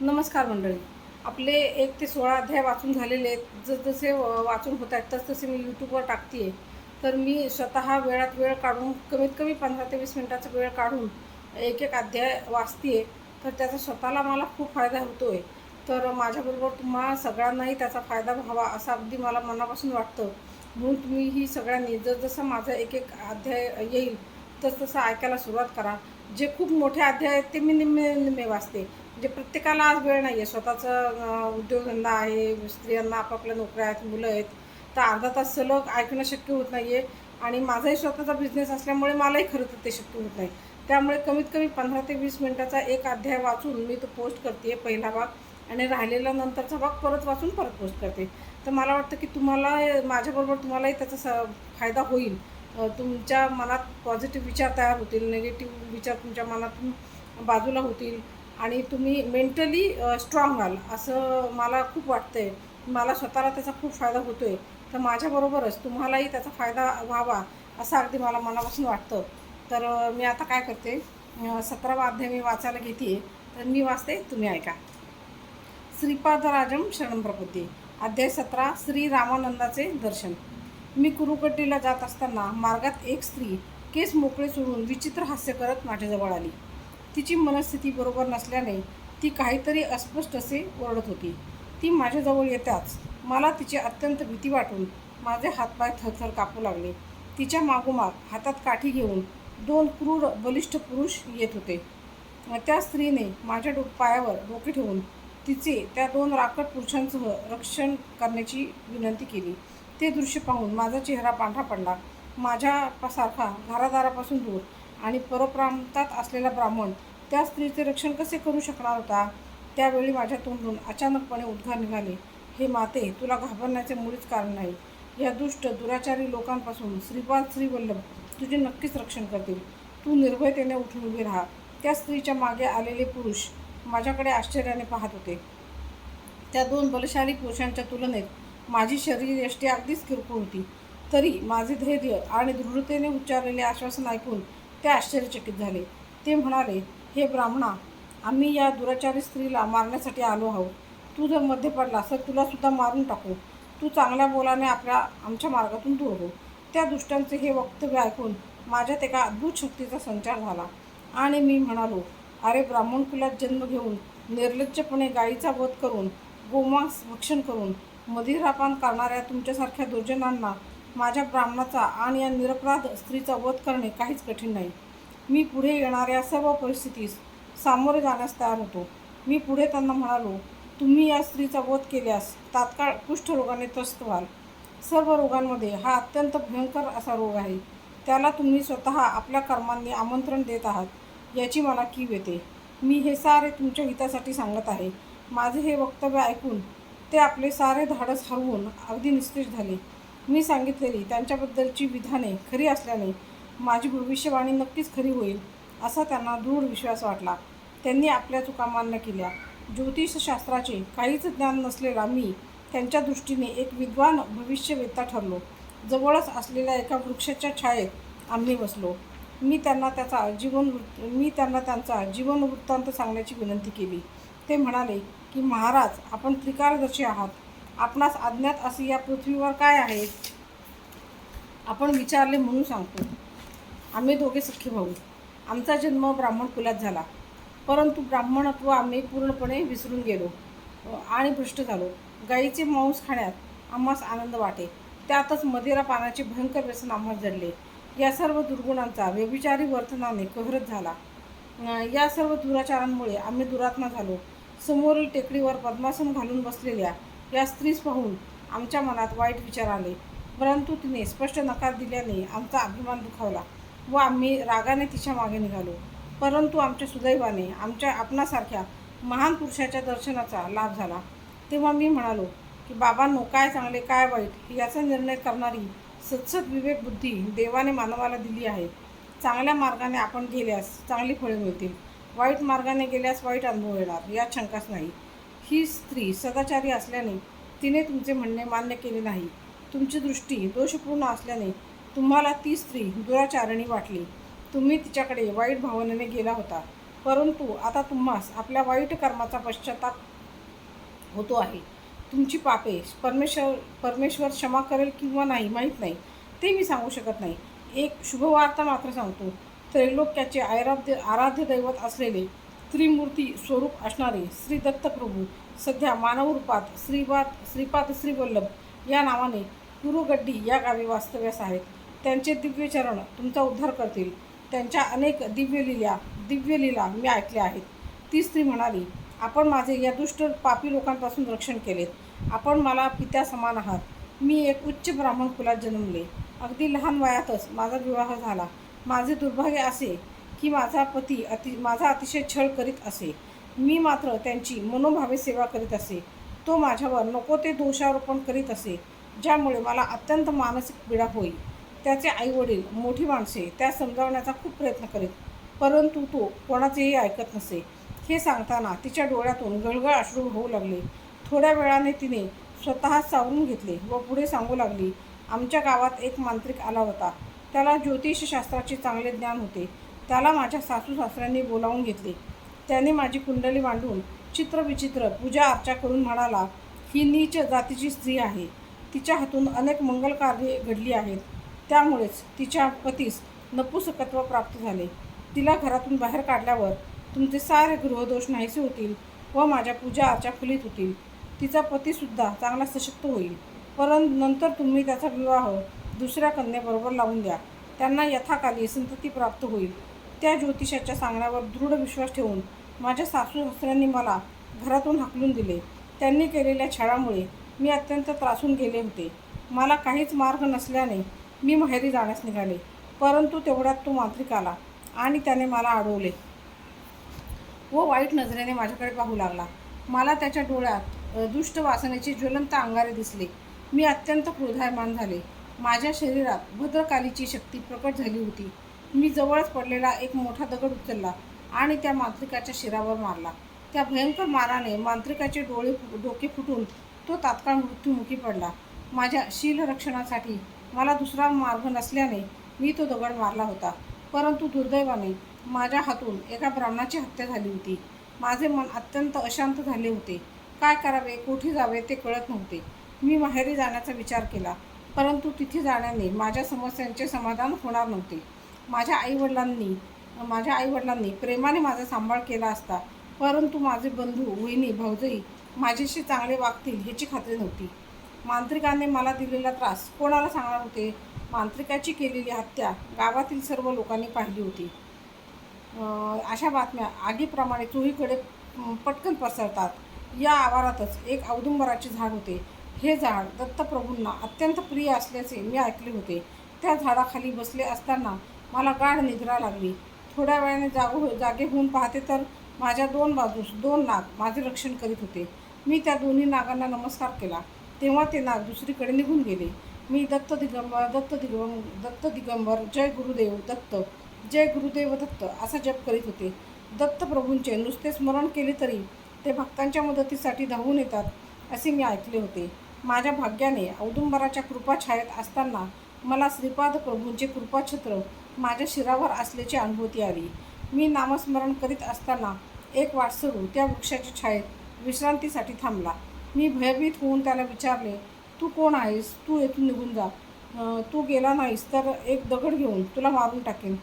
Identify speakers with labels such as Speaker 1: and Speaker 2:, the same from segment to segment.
Speaker 1: नमस्कार मंडळी. आपले एक ते सोळा अध्याय वाचून झालेले आहेत. जसजसे व- वाचून होत आहेत तसतसे मी यूट्यूबवर टाकते तर मी स्वतः वेळात वेळ काढून कमीत कमी पंधरा ते वीस मिनटाचा वेळ काढून एक एक अध्याय वाचते तर त्याचा स्वतःला मला खूप फायदा होतो आहे तर माझ्याबरोबर तुम्हा सगळ्यांनाही त्याचा फायदा व्हावा असं अगदी मला मनापासून वाटतं. म्हणून तुम्ही ही सगळ्यांनी जसजसं माझा एक एक अध्याय येईल तसतसं ऐकायला सुरुवात करा. जे खूप मोठे अध्याय आहेत ते मी निम्मे निम्मे वाचते. म्हणजे प्रत्येकाला आज वेळ नाही आहे स्वतःचा उद्योगधंदा आहे स्त्रियांना आपापल्या नोकऱ्या आहेत मुलं आहेत. तर अर्धा तास सलग ऐकणं शक्य होत नाही आहे आणि माझाही स्वतःचा बिझनेस असल्यामुळे मलाही खरं तर ते शक्य होत नाही. त्यामुळे कमीत कमी पंधरा ते वीस मिनटाचा एक अध्याय वाचून मी तो पोस्ट करते पहिला भाग. आणि राहिलेला नंतरचा भाग परत वाचून परत पोस्ट करते. तर मला वाटतं की तुम्हाला माझ्याबरोबर तुम्हालाही त्याचा स फायदा होईल. तुमच्या मनात पॉझिटिव्ह विचार तयार होतील निगेटिव्ह विचार तुमच्या मनातून बाजूला होतील आणि तुम्ही मेंटली स्ट्रॉंग व्हाल असं मला खूप वाटतं आहे मला स्वतःला त्याचा खूप फायदा होतो आहे तर माझ्याबरोबरच तुम्हालाही त्याचा फायदा व्हावा असं अगदी मला मनापासून वाटतं. तर मी आता काय करते सतरावा अध्याय मी वाचायला घेते तर मी वाचते तुम्ही ऐका. श्रीपादराजम शरण प्रपती अध्याय सतरा श्री रामानंदाचे दर्शन. मी कुरुकट्टीला जात असताना मार्गात एक स्त्री केस मोकळे सोडून विचित्र हास्य करत माझ्याजवळ आली. तिची मनस्थिती बरोबर नसल्याने ती काहीतरी अस्पष्ट असे ओरडत होती. ती माझ्याजवळ येताच मला तिची अत्यंत भीती वाटून माझे हातपाय थरथर कापू लागले. तिच्या मागोमाग हातात काठी घेऊन दोन क्रूर बलिष्ठ पुरुष येत होते. त्या स्त्रीने माझ्या डो पायावर डोके ठेवून तिचे त्या दोन राकट पुरुषांसह रक्षण करण्याची विनंती केली. ते दृश्य पाहून माझा चेहरा पांढरा पडला. माझ्यासारखा घरादारापासून दूर आणि परप्रांतात असलेला ब्राह्मण त्या स्त्रीचे रक्षण कसे करू शकणार होता? त्यावेळी माझ्या तोंडून अचानकपणे उद्गार निघाले. हे माते तुला घाबरण्याचे मुळीच कारण नाही. या दुष्ट दुराचारी लोकांपासून श्रीपाद श्रीवल्लभ तुझे नक्कीच रक्षण करतील. तू निर्भयतेने उठून उभी राहा. त्या स्त्रीच्या मागे आलेले पुरुष माझ्याकडे आश्चर्याने पाहत होते. त्या दोन बलशाली पुरुषांच्या तुलनेत माझी शरीरयष्टी अगदीच किरकोळ होती. तरी माझे धैर्य आणि दृढतेने उच्चारलेले आश्वासन ऐकून ते आश्चर्यचकित झाले. ते म्हणाले हे ब्राह्मणा आम्ही या दुराचारी स्त्रीला मारण्यासाठी आलो आहोत. तू जर मध्ये पडला तर तुलासुद्धा मारून टाकू. तू चांगल्या बोलाने आपल्या आमच्या मार्गातून दूर हो. त्या दुष्टांचे हे वक्तव्य ऐकून माझ्यात एका अद्भुत शक्तीचा संचार झाला. आणि मी म्हणालो अरे ब्राह्मण कुलात जन्म घेऊन निर्लज्जपणे गायीचा वध करून गोमांस भक्षण करून मदिरापान करणाऱ्या तुमच्यासारख्या दुर्जनांना माझ्या ब्राह्मणाचा आणि या निरपराध स्त्रीचा वध करणे काहीच कठीण नाही. मी पुढे येणाऱ्या सर्व परिस्थितीस सामोरे जाण्यास तयार होतो. मी पुढे त्यांना म्हणालो तुम्ही या स्त्रीचा वध केल्यास तात्काळ कुष्ठरोगाने त्रस्त व्हाल. सर्व रोगांमध्ये हा अत्यंत भयंकर असा रोग आहे. त्याला तुम्ही स्वतः आपल्या कर्मांनी आमंत्रण देत आहात याची मला कीव येते. मी हे सारे तुमच्या हितासाठी सांगत आहे. माझे हे वक्तव्य ऐकून ते आपले सारे धाडस हरवून अगदी निस्तेज झाले. मी सांगितलेली त्यांच्याबद्दलची विधाने खरी असल्याने माझी भविष्यवाणी नक्कीच खरी होईल असा त्यांना दृढ विश्वास वाटला. त्यांनी आपल्या चुका मान्य केल्या. ज्योतिषशास्त्राचे काहीच ज्ञान नसलेला मी त्यांच्या दृष्टीने एक विद्वान भविष्यवेत्ता ठरलो. जवळच असलेल्या एका वृक्षाच्या छायेत आम्ही बसलो. मी त्यांना त्याचा जीवन मी त्यांना त्यांचा जीवन वृत्तांत सांगण्याची विनंती केली. ते म्हणाले की महाराज आपण त्रिकालदर्शी आहात. आपणास अज्ञात असे या पृथ्वीवर काय आहे? आपण विचारले म्हणून सांगतो. आम्ही दोघे सख्खे भाऊ. आमचा जन्म ब्राह्मण कुलात झाला. परंतु ब्राह्मणत्व आम्ही पूर्णपणे विसरून गेलो आणि भ्रष्ट झालो. गाईचे मांस खाण्यात आम्हास आनंद वाटे. त्यातच मदिरा पानाचे भयंकर व्यसन आम्हाला जडले. या सर्व दुर्गुणांचा व्यभिचारी वर्तनाने कहरत झाला. या सर्व दुराचारांमुळे आम्ही दुरात्मा झालो. समोरील टेकडीवर पद्मासन घालून बसलेल्या या स्त्रीस पाहून आमच्या मनात वाईट विचार आले. परंतु तिने स्पष्ट नकार दिल्याने आमचा अभिमान दुखावला व आम्ही रागाने तिच्यामागे निघालो. परंतु आमच्या सुदैवाने आमच्या आपणासारख्या महान पुरुषाच्या दर्शनाचा लाभ झाला. तेव्हा मी म्हणालो की बाबांनो काय चांगले काय वाईट? याचा निर्णय करणारी सत्सत विवेक बुद्धी देवाने मानवाला दिली आहे. चांगल्या मार्गाने आपण गेल्यास चांगली फळे मिळतील. वाईट मार्गाने गेल्यास वाईट अनुभव येणार यात शंकाच नाही. ही स्त्री सदाचारी असल्याने तिने तुमचे म्हणणे मान्य केले नाही. तुमची दृष्टी दोषपूर्ण असल्याने तुम्हाला ती स्त्री दुराचारणी वाटली. तुम्ही तिच्याकडे वाईट भावनेने गेला होता. परंतु आता तुम्हास आपल्या वाईट कर्माचा पश्चाताप होतो आहे. तुमची पापे परमेश्वर परमेश्वर क्षमा करेल किंवा नाही माहीत नाही. ते मी सांगू शकत नाही. एक शुभवार्ता मात्र सांगतो. त्रैलोक्याचे आराध्य आराध्य दैवत असलेले त्रिमूर्ती स्वरूप असणारे श्री दत्तप्रभू सध्या मानवरूपात श्रीपाद श्रीपाद श्रीवल्लभ या नावाने कुरुगड्डी या गावी वास्तव्यास आहेत. त्यांचे दिव्यचरण तुमचा उद्धार करतील. त्यांच्या अनेक दिव्यलीला दिव्यलीला दिव्य लीला मी ऐकल्या आहेत. ती स्त्री म्हणाली आपण माझे या दुष्ट पापी लोकांपासून रक्षण केलेत. आपण मला पित्या समान आहात. मी एक उच्च ब्राह्मण कुलात जन्मले. अगदी लहान वयातच माझा विवाह झाला. माझे दुर्भाग्य असे की माझा पती अति माझा अतिशय छळ करीत असे. मी मात्र त्यांची मनोभावे सेवा करीत असे. तो माझ्यावर नको ते दोषारोपण करीत असे ज्यामुळे मला अत्यंत मानसिक पीडा होईल. त्याचे आईवडील मोठी माणसे त्या समजावण्याचा खूप प्रयत्न करीत परंतु तो कोणाचेही ऐकत नसे. हे सांगताना तिच्या डोळ्यातून गळगळ अश्रू होऊ लागले. थोड्या वेळाने तिने स्वतः सावरून घेतले व पुढे सांगू लागली आमच्या गावात एक मांत्रिक आला होता. त्याला ज्योतिषशास्त्राचे चांगले ज्ञान होते. त्याला माझ्या सासू सासऱ्यांनी बोलावून घेतले. त्याने माझी कुंडली मांडून चित्रविचित्र पूजा अर्चा करून म्हणाला ही नीच जातीची स्त्री आहे. तिच्या हातून अनेक मंगल कार्ये घडली आहेत. त्यामुळेच तिच्या पतीस नपुसकत्व प्राप्त झाले. तिला घरातून बाहेर काढल्यावर तुमचे सारे गृहदोष नाहीसे होतील व माझ्या पूजा अर्चा खुलीत होतील. तिचा पतीसुद्धा चांगला सशक्त होईल. परंतु नंतर तुम्ही त्याचा विवाह दुसऱ्या कन्येबरोबर लावून द्या. त्यांना यथाकाली संतती प्राप्त होईल. त्या ज्योतिषाच्या सांगण्यावर दृढ विश्वास ठेवून माझ्या सासू सासऱ्यांनी मला घरातून हाकलून दिले. त्यांनी केलेल्या छळामुळे मी अत्यंत त्रासून गेले होते. मला काहीच मार्ग नसल्याने मी माहेरी जाण्यास निघाले परंतु तेवढ्यात तो मांत्रिक आला आणि त्याने मला अडवले. व वाईट नजरेने माझ्याकडे पाहू लागला. मला त्याच्या डोळ्यात दुष्ट वासनेचे ज्वलंत अंगारे दिसले. मी अत्यंत क्रोधायमान झाले. माझ्या शरीरात भद्रकालीची शक्ती प्रकट झाली होती. मी जवळच पडलेला एक मोठा दगड उचलला आणि त्या मांत्रिकाच्या शिरावर मारला. त्या भयंकर माराने मांत्रिकाचे डोळे डोके फुटून तो तात्काळ मृत्युमुखी पडला. माझ्या शीलरक्षणासाठी मला दुसरा मार्ग नसल्याने मी तो दगड मारला होता. परंतु दुर्दैवाने माझ्या हातून एका ब्राह्मणाची हत्या झाली होती. माझे मन अत्यंत अशांत झाले होते. काय करावे कोठे जावे ते कळत नव्हते. मी माहेरी जाण्याचा विचार केला. परंतु तिथे जाण्याने माझ्या समस्यांचे समाधान होणार नव्हते. माझ्या आईवडिलांनी माझ्या आईवडिलांनी प्रेमाने माझा सांभाळ केला असता. परंतु माझे बंधू वहिनी भाऊजई माझ्याशी चांगले वागतील ह्याची खात्री नव्हती. मांत्रिकाने मला दिलेला त्रास कोणाला सांगणार होते? मांत्रिकाची केलेली हत्या गावातील सर्व लोकांनी पाहिली होती. अशा बातम्या आगीप्रमाणे चोहीकडे पटकन पसरतात. या आवारातच एक औदुंबराचे झाड होते. हे झाड दत्तप्रभूंना अत्यंत प्रिय असल्याचे मी ऐकले होते. त्या झाडाखाली बसले असताना मला गाढ निद्रा लागली. थोड्या वेळाने जागो हो, जागे होऊन पाहते तर माझ्या दोन बाजूस दोन नाग माझे रक्षण करीत होते. मी त्या दोन्ही नागांना नमस्कार केला. तेव्हा ते नाग दुसरीकडे निघून गेले. मी दत्त दिगंबर दत्त दिगं दत्त दिगंबर जय गुरुदेव दत्त जय गुरुदेव दत्त असा जप करीत होते. दत्तप्रभूंचे नुसते स्मरण केले तरी ते भक्तांच्या मदतीसाठी धावून येतात असे मी ऐकले होते. माझ्या भाग्याने औदुंबराच्या कृपाछायेत असताना मला श्रीपाद प्रभूंचे कृपाछत्र माझ्या शिरावर असल्याची अनुभूती आली. मी नामस्मरण करीत असताना एक वाटसरू त्या वृक्षाच्या छायेत विश्रांतीसाठी थांबला. मी भयभीत होऊन त्याला विचारले तू कोण आहेस? तू येथून निघून जा. तू गेला नाहीस तर एक दगड घेऊन तुला मारून टाकेन.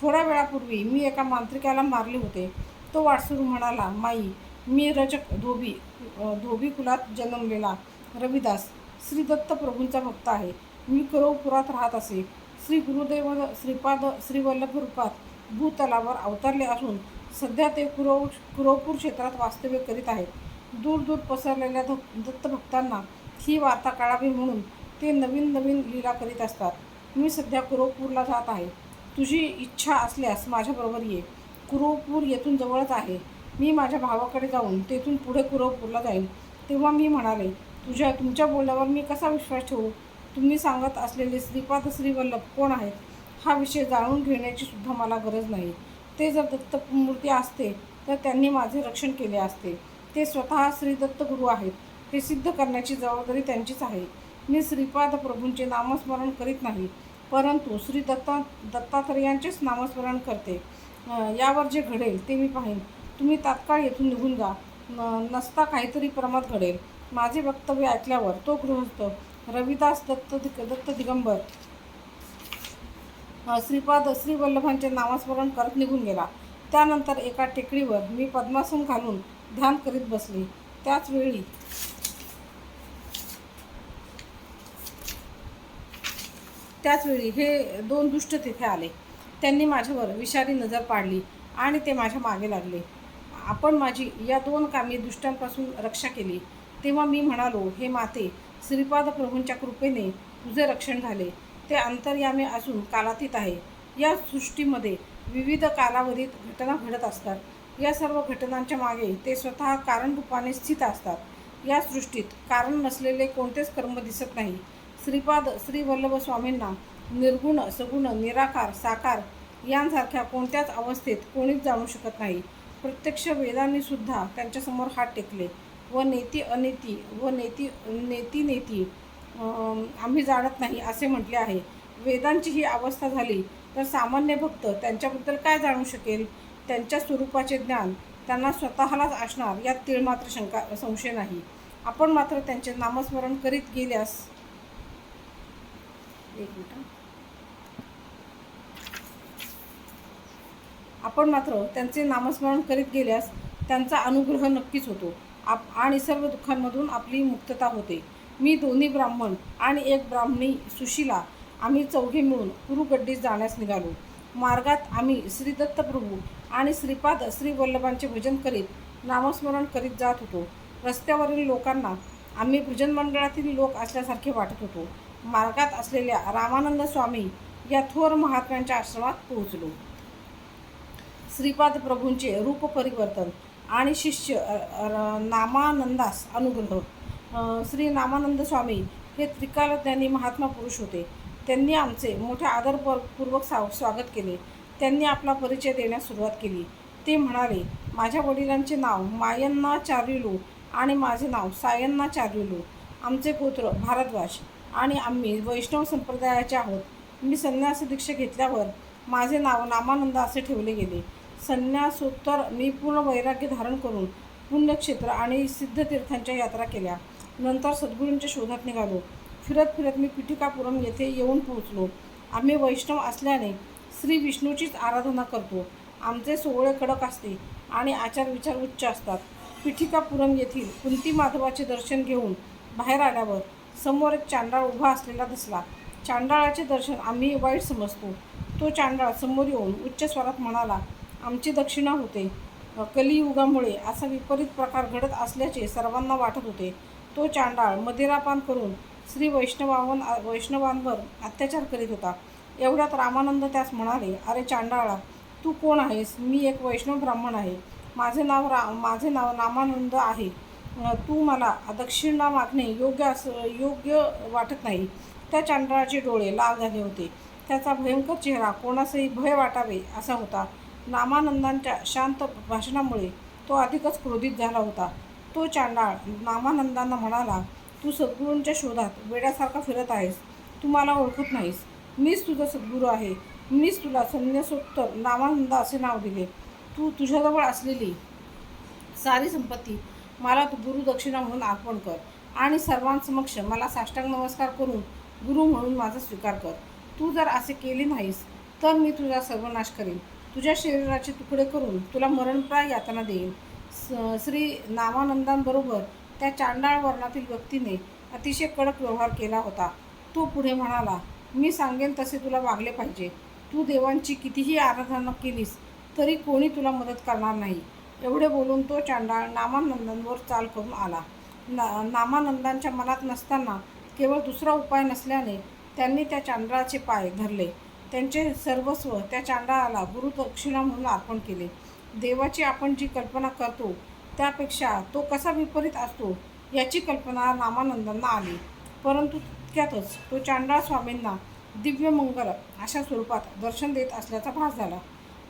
Speaker 1: थोड्या वेळापूर्वी मी एका मांत्रिकाला मारले होते. तो वाटसरू म्हणाला माई मी रजक धोबी धोबी कुलात जन्मलेला. रविदास श्री दत्त प्रभूंचा भक्त आहे. मी कुरवपुरात राहत असे. श्री गुरुदेव श्रीपाद श्रीवल्लभ रूपात भूतलावर अवतरले असून सध्या ते कुरव कुरवपूर क्षेत्रात वास्तव्य करीत आहेत. दूर दूर पसरलेल्या द दत्तभक्तांना ही वार्ता कळावी म्हणून ते नवीन नवीन लीला करीत असतात. मी सध्या कुरवपूरला जात आहे. तुझी इच्छा असल्यास माझ्याबरोबर ये. कुरवपूर येथून जवळच आहे. मी माझ्या भावाकडे जाऊन तेथून पुढे कुरवपूरला जाईन. तेव्हा मी म्हणाले तुझ्या तुमच्या बोलण्यावर मी कसा विश्वास ठेवू? तुम्ही सांगत असलेले श्रीपाद श्रीवल्लभ कोण आहेत? हा विषय जाणून घेण्याची सुद्धा मला गरज नाही. ते जर दत्तमूर्ती असते तर त्यांनी माझे रक्षण केले असते. ते स्वतः श्री दत्तगुरू आहेत. हे सिद्ध करण्याची जबाबदारी त्यांचीच आहे. मी श्रीपाद प्रभूंचे नामस्मरण करीत नाही परंतु श्री दत्ता दत्तात्रयांचेच नामस्मरण करते. यावर जे घडेल ते मी पाहीन. तुम्ही तात्काळ येथून निघून जा. न- नसता काहीतरी प्रमाद घडेल. माझे वक्तव्य ऐकल्यावर तो गृहस्थ रविदास दत्त दिग- दत्त दिगंबर श्रीपाद श्री वल्लभांचे नामस्मरण करत निघून गेला. त्यानंतर एका टेकडीवर मी पद्मासन घालून ध्यान करीत बसले. त्याचवेळी त्याचवेळी हे दोन दुष्ट तिथे आले. त्यांनी माझ्यावर विषारी नजर पाडली आणि ते माझ्या मागे लागले. आपण माझी या दोन कामी दुष्टांपासून रक्षा केली. तेव्हा मी म्हणालो हे माते श्रीपाद प्रभूंच्या कृपेने तुझे रक्षण झाले. ते अंतर्यामी असून कालातीत आहे. या सृष्टीमध्ये विविध कालावधीत घटना घडत असतात. या सर्व घटनांच्या मागे ते स्वतः कारणरूपाने स्थित असतात. या सृष्टीत कारण नसलेले कोणतेच कर्म दिसत नाही. श्रीपाद श्री वल्लभ स्वामींना निर्गुण सगुण निराकार साकार यांसारख्या कोणत्याच अवस्थेत कोणीच जाणू शकत नाही. प्रत्यक्ष वेदांनीसुद्धा त्यांच्यासमोर हात टेकले. व नेती अनेती व नेती नेती नेती आम्ही जाणत नाही असे म्हटले आहे. वेदांची ही अवस्था झाली तर सामान्य भक्त त्यांच्याबद्दल काय जाणू शकेल? त्यांच्या स्वरूपाचे ज्ञान त्यांना स्वतःलाच असणार यात तिळमात्र शंका संशय नाही. आपण मात्र त्यांचे नामस्मरण करीत गेल्यास. एक मिनिट आपण मात्र त्यांचे नामस्मरण करीत गेल्यास त्यांचा अनुग्रह नक्कीच होतो. आप आणि सर्व दुःखांमधून आपली मुक्तता होते. मी दोन्ही ब्राह्मण आणि एक ब्राह्मणी सुशीला आम्ही चौघे मिळून कुरुगड्डीस जाण्यास निघालो. मार्गात आम्ही श्री दत्तप्रभू आणि श्रीपाद श्री वल्लभांचे भजन करीत नामस्मरण करीत जात होतो. रस्त्यावरील लोकांना आम्ही भजन मंडळातील लोक असल्यासारखे वाटत होतो. मार्गात असलेल्या रामानंद स्वामी या थोर महात्म्यांच्या आश्रमात पोहोचलो. श्रीपाद प्रभूंचे रूप परिवर्तन आणि शिष्य नामानंदास अनुग्रह. अ, श्री नामानंद स्वामी हे त्रिकालज्ञानी महात्मा पुरुष होते. त्यांनी आमचे मोठ्या आदरपूर्वक साव स्वागत केले. त्यांनी आपला परिचय देण्यास सुरुवात केली. ते म्हणाले माझ्या वडिलांचे नाव मायन्ना चार्युलू आणि माझे नाव सायन्ना चार्युलू आमचे पुत्र भारद्वाज आणि आम्ही वैष्णव संप्रदायाचे आहोत. मी संन्यास दीक्षा घेतल्यावर माझे नाव नामानंद असे ठेवले गेले. संन्यासोत्तर मी पूर्ण वैराग्य धारण करून पुण्यक्षेत्र आणि सिद्धतीर्थांच्या यात्रा केल्या. नंतर सद्गुरूंच्या शोधात निघालो. फिरत फिरत मी पिठिकापुरम येथे येऊन पोहोचलो. आम्ही वैष्णव असल्याने श्री विष्णूचीच आराधना करतो. आमचे सोहळे कडक असते आणि आचार विचार उच्च असतात. पिठिकापुरम येथील कुंती माधवाचे दर्शन घेऊन बाहेर आल्यावर समोर एक चांडाळ उभा असलेला दिसला. चांडाळाचे दर्शन आम्ही वाईट समजतो. तो चांडाळ समोर येऊन उच्च स्वरात म्हणाला आमची दक्षिणा होते. कलियुगामुळे असा विपरीत प्रकार घडत असल्याचे सर्वांना वाटत होते. तो चांडाळ मदिरापान करून श्री वैष्णवावन वैष्णवांवर अत्याचार करीत होता. एवढ्यात रामानंद त्यास म्हणाले अरे चांडाळा तू कोण आहेस? मी एक वैष्णव ब्राह्मण आहे. माझे नाव रा माझे नाव नामानंद आहे. तू मला दक्षिणा मागणे योग्य असं योग्य वाटत नाही. त्या चांडाळाचे डोळे लाल झाले होते. त्याचा भयंकर चेहरा कोणासही भय वाटावे असा होता. नामानंदांच्या शांत भाषणामुळे तो अधिकच क्रोधित झाला होता. तो चांडाळ नामानंदांना म्हणाला तू सद्गुरूंच्या शोधात वेड्यासारखा फिरत आहेस. तू मला ओळखत नाहीस. मीच तुझा सद्गुरू आहे. मीच तुला संन्यासोत्तर नामानंद असे नाव दिले. तू तुझ्याजवळ असलेली सारी संपत्ती मला तू गुरुदक्षिणा म्हणून अर्पण कर आणि सर्वांसमक्ष मला साष्टांग नमस्कार करून गुरु म्हणून माझा स्वीकार कर. तू जर असे केले नाहीस तर मी तुझा सर्वनाश करेन. तुझ्या शरीराचे तुकडे करून तुला मरणप्राय यातना देईन. स- श्री नामानंदांबरोबर त्या चांडाळ वर्णातील व्यक्तीने अतिशय कडक व्यवहार केला होता. तो पुढे म्हणाला मी सांगेन तसे तुला वागले पाहिजे. तू देवांची कितीही आराधना केलीस तरी कोणी तुला मदत करणार नाही. एवढे बोलून तो चांडाळ नामानंदांवर चाल करून आला. ना नामानंदांच्या मनात नसताना केवळ दुसरा उपाय नसल्याने त्यांनी त्या चांडाळाचे पाय धरले. त्यांचे सर्वस्व त्या चांडाळाला गुरुदक्षिणा म्हणून अर्पण केले. देवाची आपण जी कल्पना करतो त्यापेक्षा तो कसा विपरीत असतो याची कल्पना रामानंदांना आली. परंतु तितक्यातच तो चांडाळ स्वामींना दिव्य मंगल अशा स्वरूपात दर्शन देत असल्याचा भास झाला.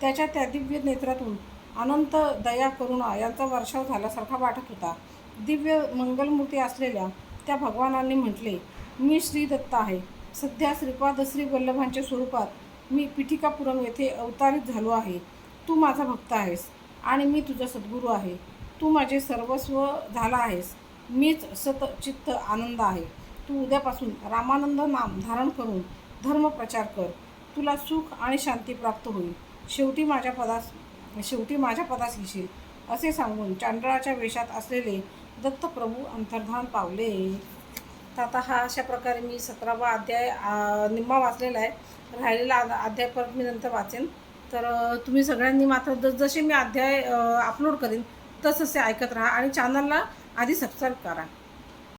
Speaker 1: त्याच्या त्या दिव्य नेत्रातून अनंत दया करुणा यांचा वर्षाव झाल्यासारखा वाटत होता. दिव्य मंगलमूर्ती असलेल्या त्या भगवानांनी म्हटले मी श्री दत्त आहे. सध्या श्रीपाद श्री वल्लभांच्या स्वरूपात मी पिठिकापुरम येथे अवतारित झालो आहे. तू माझा भक्त आहेस आणि मी तुझा सद्गुरू आहे. तू माझे सर्वस्व झाला आहेस. मीच सत चित्त आनंद आहे. तू उद्यापासून रामानंद नाम धारण करून धर्म प्रचार कर. तुला सुख आणि शांती प्राप्त होईल. शेवटी माझ्या पदास शेवटी माझ्या पदास घेशील असे सांगून चांदळाच्या वेशात असलेले दत्तप्रभू अंतर्धान पावले. तर आता हा अशा प्रकारे मी सतरावा अध्याय निम्मा वाचलेला आहे. राहिलेला अध्याय परत मी नंतर वाचेन. तर तुम्ही सगळ्यांनी मात्र ज जसे मी अध्याय अपलोड करेन तसं ऐकत राहा आणि चॅनलला आधी सबस्क्राईब करा.